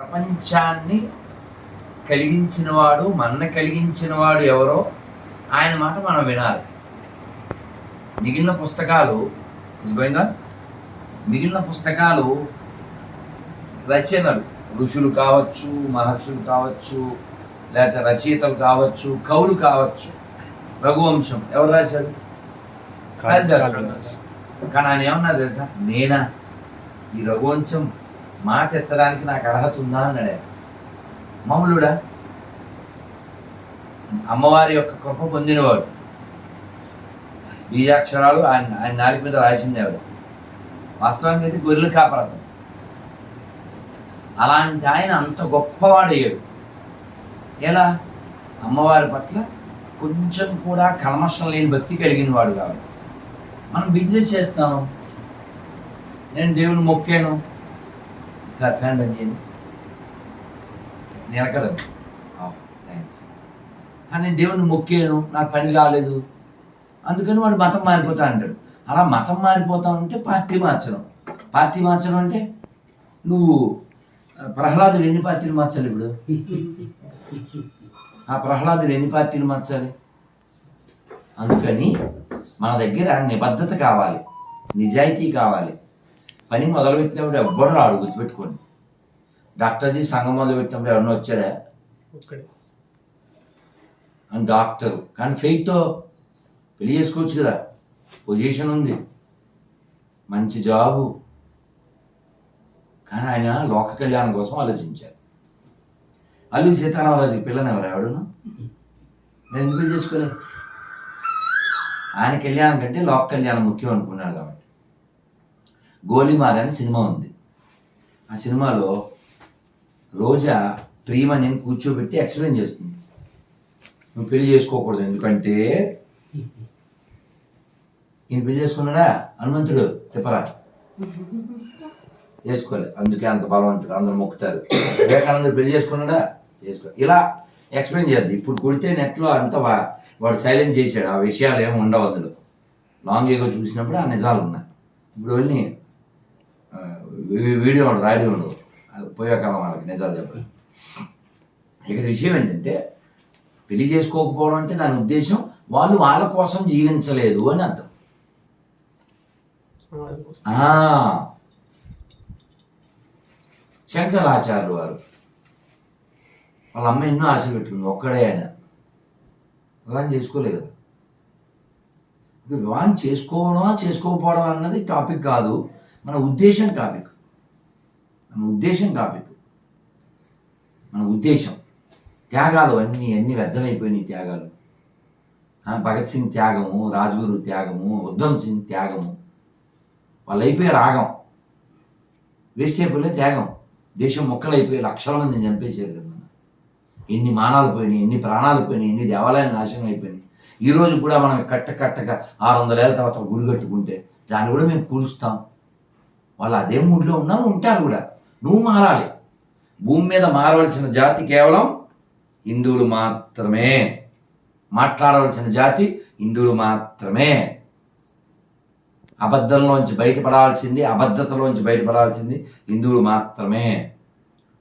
ప్రపంచాన్ని కలిగించినవాడు మన కలిగించినవాడు ఎవరో ఆయన మాట మనం వినాలి. మిగిలిన పుస్తకాలు ఆన్ మిగిలిన పుస్తకాలు రచనలు ఋషులు కావచ్చు మహర్షులు కావచ్చు లేకపోతే రచయితలు కావచ్చు కవులు కావచ్చు రఘువంశం ఎవరు రాశారు? కాళిదాసు రాశారు. కానీ ఆయన ఏమన్నా తెలుసా? నేనా? ఈ రఘువంశం మాట ఎత్తడానికి నాకు అర్హత ఉందా అన్నాడు ఆయన. మామూలుడా? అమ్మవారి యొక్క కృప పొందినవాడు. బీజాక్షరాలు ఆయన ఆయన నాలుగు మీద రాసింది ఆవిడ. వాస్తవానికి అయితే గొర్రెలు కాపరతం అలాంటి ఆయన అంత గొప్పవాడయ్యాడు. ఎలా? అమ్మవారి పట్ల కొంచెం కూడా కల్మషం లేని భక్తి కలిగిన వాడు కాదు. మనం బిజినెస్ చేస్తాం. నేను దేవుని మొక్కాను. సార్ ఫ్యాన్ బంద్ చేయండి నేను కదా థ్యాంక్స్ నేను దేవుడిని మొక్కాను నాకు పని కాలేదు. అందుకని వాడు మతం మారిపోతా అంటాడు. అలా మతం మారిపోతా ఉంటే పార్టీ మార్చడం. పార్టీ మార్చడం అంటే నువ్వు ప్రహ్లాదులు ఎన్ని పార్టీలు మార్చాలి ఇప్పుడు? ఆ ప్రహ్లాదులు ఎన్ని పార్టీలు మార్చాలి? అందుకని మన దగ్గర నిబద్ధత కావాలి. నిజాయితీ కావాలి. పని మొదలుపెట్టినప్పుడు ఎవ్వరు రాడు గుర్తుపెట్టుకోండి. డాక్టర్జీ సంఘం మొదలుపెట్టినప్పుడు ఎవరన్నా వచ్చాడా ఒక్కడే. అని డాక్టర్. కానీ ఫెయిత్తో పెళ్ళి చేసుకోవచ్చు కదా. పొజిషన్ ఉంది. మంచి జాబు. కానీ ఆయన లోక కళ్యాణం కోసం ఆలోచించారు. అల్లు సీతారామరాజుకి పిల్లని ఎవరు? ఎవడును నేను ఎందుకు పెళ్ళి చేసుకోలే ఆయన కళ్యాణం కంటే లోక కళ్యాణం ముఖ్యం అనుకున్నాడు కాబట్టి. గోలిమార్ అనే సినిమా ఉంది. ఆ సినిమాలో రోజా ప్రియమని కూర్చోబెట్టి ఎక్స్ప్లెయిన్ చేస్తుంది. నువ్వు పెళ్ళి చేసుకోకూడదు. ఎందుకంటే ఈయన పెళ్ళి చేసుకున్నాడా? హనుమంతుడు. చెప్పరా? చేసుకోలే అందుకే అంత బలవంతుడు. అందరూ మొక్కుతారు. వివేకానందుడు పెళ్ళి చేసుకున్నాడా? చేసుకో ఇలా ఎక్స్ప్లెయిన్ చేద్ది. ఇప్పుడు కొడితే నెట్లో అంత వా- వాడు సైలెంట్ చేశాడు. ఆ విషయాలు ఏమి ఉండవు అందులో. లాంగ్ ఏగో చూసినప్పుడు ఆ నిజాలు ఉన్నాయి. ఇప్పుడు ఓన్లీ వీడియో ఉండదు ఆడియో ఉండదు అది పోయే కాలం వాళ్ళకి నిజాలు చెప్పాలి. ఇక్కడ విషయం ఏంటంటే పెళ్ళి చేసుకోకపోవడం అంటే దాని ఉద్దేశం వాళ్ళు వాళ్ళ కోసం జీవించలేదు అని అర్థం. శంకరాచార్యులు వారు వాళ్ళ అమ్మ ఎన్నో ఆశలు పెట్టుకుంది ఒక్కడే ఆయన. వివాహం చేసుకోలే కదా. వివాహం చేసుకోవడమా చేసుకోకపోవడం అన్నది టాపిక్ కాదు. మన ఉద్దేశం టాపిక్ మన ఉద్దేశం టాపిక్ మన ఉద్దేశం. త్యాగాలు అన్నీ అన్నీ వ్యర్థమైపోయినాయి త్యాగాలు. భగత్ సింగ్ త్యాగము రాజ్గురు త్యాగము ఉద్ధమ్ సింగ్ త్యాగము వాళ్ళు అయిపోయే రాగం. వేస్ట్ అయిపోయే త్యాగం. దేశం మొక్కలైపోయి లక్షల మందిని చంపేశారు కదా ఎన్ని మానాలు పోయినాయి ఎన్ని ప్రాణాలు పోయినాయి ఎన్ని దేవాలయాలు నాశనం అయిపోయినాయి. ఈ రోజు కూడా మనం కట్ట కట్టగా ఆరు వందల ఏళ్ళ తర్వాత గుడి కట్టుకుంటే దాన్ని కూడా మేము కూలుస్తాం. వాళ్ళు అదే మూడ్లో ఉన్నా ఉంటారు కూడా. నువ్వు మారాలి. భూమి మీద మారవలసిన జాతి కేవలం హిందువులు మాత్రమే. మాట్లాడవలసిన జాతి హిందువులు మాత్రమే. అబద్ధంలోంచి బయటపడాల్సింది అబద్ధతలోంచి బయటపడాల్సింది హిందువులు మాత్రమే.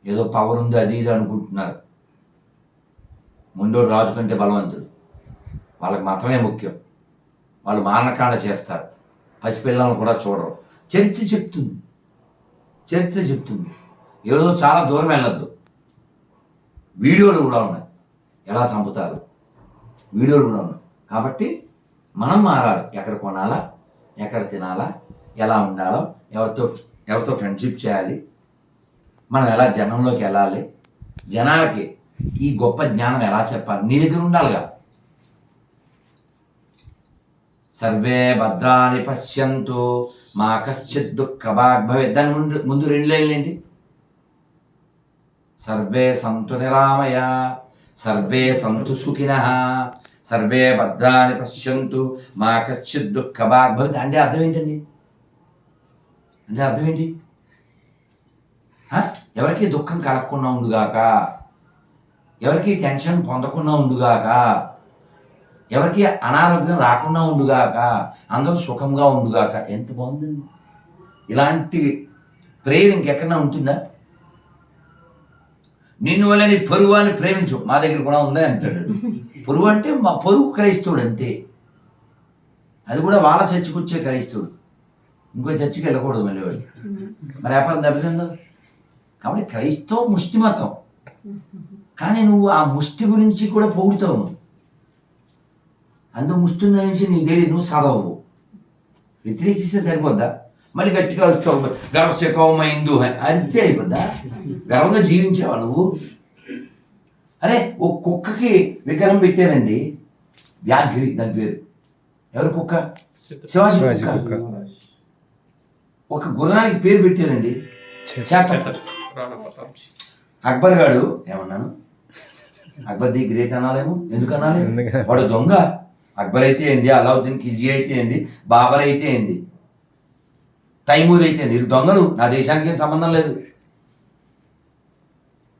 ఏదో పవర్ ఉంది అది ఇది అనుకుంటున్నారు. ముందు రాజు కంటే బలవంతుడు. వాళ్ళకి మతమే ముఖ్యం. వాళ్ళు మానకాండ చేస్తారు. పసిపిల్లలను కూడా చూడరు. చరిత్ర చెప్తుంది. చరిత్ర చెప్తుంది. ఏదో చాలా దూరం వెళ్ళొద్దు. వీడియోలు కూడా ఉన్నాయి. ఎలా చంపుతారు? వీడియోలు కూడా ఉన్నాయి. కాబట్టి మనం మారాలి. ఎక్కడ కొనాలా? ఎక్కడ తినాలా? ఎలా ఉండాలో? ఎవరితో ఎవరితో ఫ్రెండ్షిప్ చేయాలి? మనం ఎలా జనంలోకి వెళ్ళాలి? జనాలకి ఈ గొప్ప జ్ఞానం ఎలా చెప్పాలి? నీ దగ్గర ఉండాలిగా. సర్వే భద్రాన్ని పశ్యంతు. మా కశ్చిత్ దుఃఖ భవే దాని ముందు ముందు రెండు లైన్లు సర్వే సంతు నిరామయ సర్వే సంతు సుఖిన సర్వే భద్రాన్ని పశ్యంతు. మా కశ్చిత్ దుఃఖ భవతి. అంటే అర్థం ఏంటండి? అంటే అర్థం ఏంటి? ఎవరికి దుఃఖం కలగకుండా ఉండుగాక ఎవరికి టెన్షన్ పొందకుండా ఉండుగాక ఎవరికి అనారోగ్యం రాకుండా ఉండుగాక అందరూ సుఖంగా ఉండుగాక ఎంత బాగుందండి. ఇలాంటి ప్రేయర్ ఇంకెక్కడన్నా ఉంటుందా? నిన్ను వల్ల నీ పొరుగు అని ప్రేమించు. మా దగ్గర కూడా ఉందని అంటాడు. పొరుగు అంటే మా పొరుగు క్రైస్తవుడు అంతే. అది కూడా వాళ్ళ చర్చికి వచ్చే క్రైస్తవుడు. ఇంకో చర్చికి వెళ్ళకూడదు మళ్ళీ వాళ్ళు మరి వ్యాపారం దెబ్బతిందో కాబట్టి క్రైస్తవ ముష్టి మతం. కానీ నువ్వు ఆ ముష్టి గురించి కూడా పొగుడుతావు అందు ముష్టి ఉందని నుంచి నీకు తెలియదు నువ్వు చదవవు వ్యతిరేకిస్తే సరిపోద్దా? మళ్ళీ గట్టిగా వస్తావు గర్భశకమ హిందూ అంతే అయిపోద్దా? గర్వంగా జీవించావా నువ్వు? అరే ఓ కుక్కకి విగ్రహం పెట్టారండి. వ్యాఘ్రి దాని పేరు. ఎవరు కుక్క? శివాజీ కుక్క. ఒక గుర్రానికి పేరు పెట్టారండి. అక్బర్ గాడు ఏమన్నాను? అక్బర్ ది గ్రేట్ అనాలేమో ఎందుకు? అనాలి? వాడు దొంగ. అక్బర్ అయితే ఏంది? అలావుద్దీన్ ఖిల్జీ అయితే ఏంది? బాబర్ అయితే ఏంది? తైమూర్ అయితే ఏంది? వీళ్ళు దొంగలు. నా దేశానికి ఏం సంబంధం లేదు.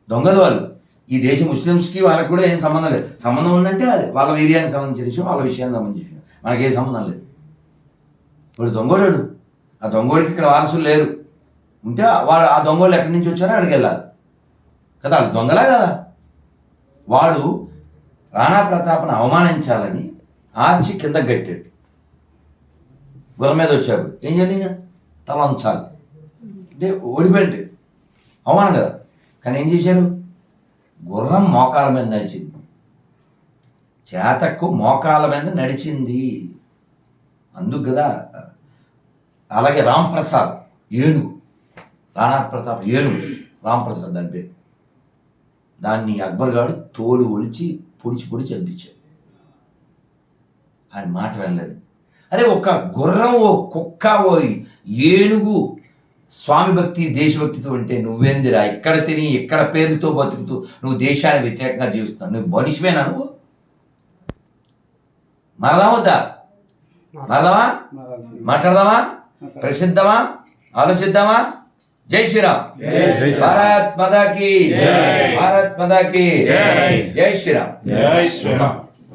దొంగలు వాళ్ళు. ఈ దేశ ముస్లిమ్స్కి వాళ్ళకి కూడా ఏం సంబంధం లేదు. సంబంధం ఉందంటే అది. వాళ్ళ వీర్యానికి సంబంధించిన విషయం వాళ్ళ విషయానికి సంబంధించిన విషయం. మనకేం సంబంధం లేదు. వాడు దొంగోడాడు. ఆ దొంగోడికి ఇక్కడ వారసులు లేరు. ఉంటే వాడు ఆ దొంగోళ్ళు ఎక్కడి నుంచి వచ్చారో అక్కడికి వెళ్ళాలి. కదా వాళ్ళు దొంగలా కదా? వాడు రాణా ప్రతాప్ను అవమానించాలని ఆర్చి కింద కట్టాడు గుర్రం మీద వచ్చాడు. ఏం చేయాలి తల ఉంచాలి అంటే ఓడిపోయింది. అవమానం కదా. కానీ ఏం చేశారు? గుర్రం మోకాల మీద నడిచింది. చేతకు మోకాల మీద నడిచింది. అందుకు కదా అలాగే రాంప్రసాద్ ఏనుగు. రాణా ప్రతాప్ ఏనుగు. రాంప్రసాద్ దాని పేరు. దాన్ని అక్బర్ గారు తోలు ఒలిచి పొడిచి పొడిచి చంపించాడు. ఆయన మాట వినలేదు. అరే ఒక గుర్రం ఓ కుక్క ఓ ఏనుగు స్వామి భక్తి దేశభక్తితో ఉంటే నువ్వేందిరా? ఇక్కడ తిని ఇక్కడ పేరుతో బతుకుతూ నువ్వు దేశాన్ని వ్యతిరేకంగా జీవిస్తున్నావు. నువ్వు మనిషివేనా నువ్వు? మరదా వద్దా? మరదామా మాట్లాడదామా? ప్రసిద్ధమా ఆలోచిద్దామా? జై శ్రీరామ్. భారత్ మదాకి భారత్ మదాకి జై శ్రీరామ్.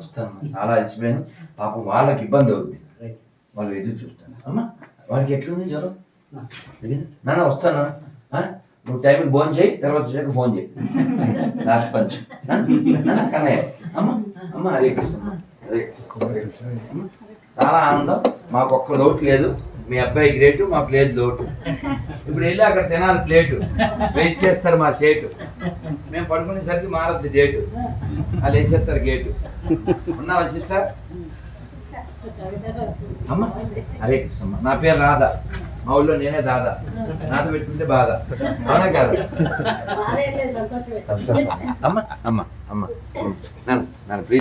వస్తాను చాలా అలసిపోయాను. పాపం వాళ్ళకి ఇబ్బంది అవుతుంది వాళ్ళు ఎదురు చూస్తాను అమ్మా వాడికి ఎట్లుంది జ్వరం? నాన్న వస్తాను? నువ్వు టైంకి ఫోన్ చేయి తర్వాత వచ్చాక ఫోన్ చేయి. లాస్ట్ పంచ్ కన్నయ్య. అమ్మ అమ్మ హరే కృష్ణ. చాలా ఆనందం. మాకు ఒక్క లోటు లేదు. మీ అబ్బాయి గ్రేటు మాకు లేదు లోటు. ఇప్పుడు వెళ్ళి అక్కడ తినాలి ప్లేటు. వెయిట్ చేస్తారు మా సేటు. మేము పడుకునేసరికి మారద్దు డేటు. వాళ్ళు వేసేస్తారు గేటు. ఉన్నావా సిస్టర్ అమ్మ హరే కృష్ణమ్మ నా పేరు రాధా. మా ఊళ్ళో నేనే దాదా. నాతో పెట్టుకుంటే బాధ. అవునా కాదు? అమ్మ అమ్మ అమ్మ. నన్ను నన్ను ప్లీజ్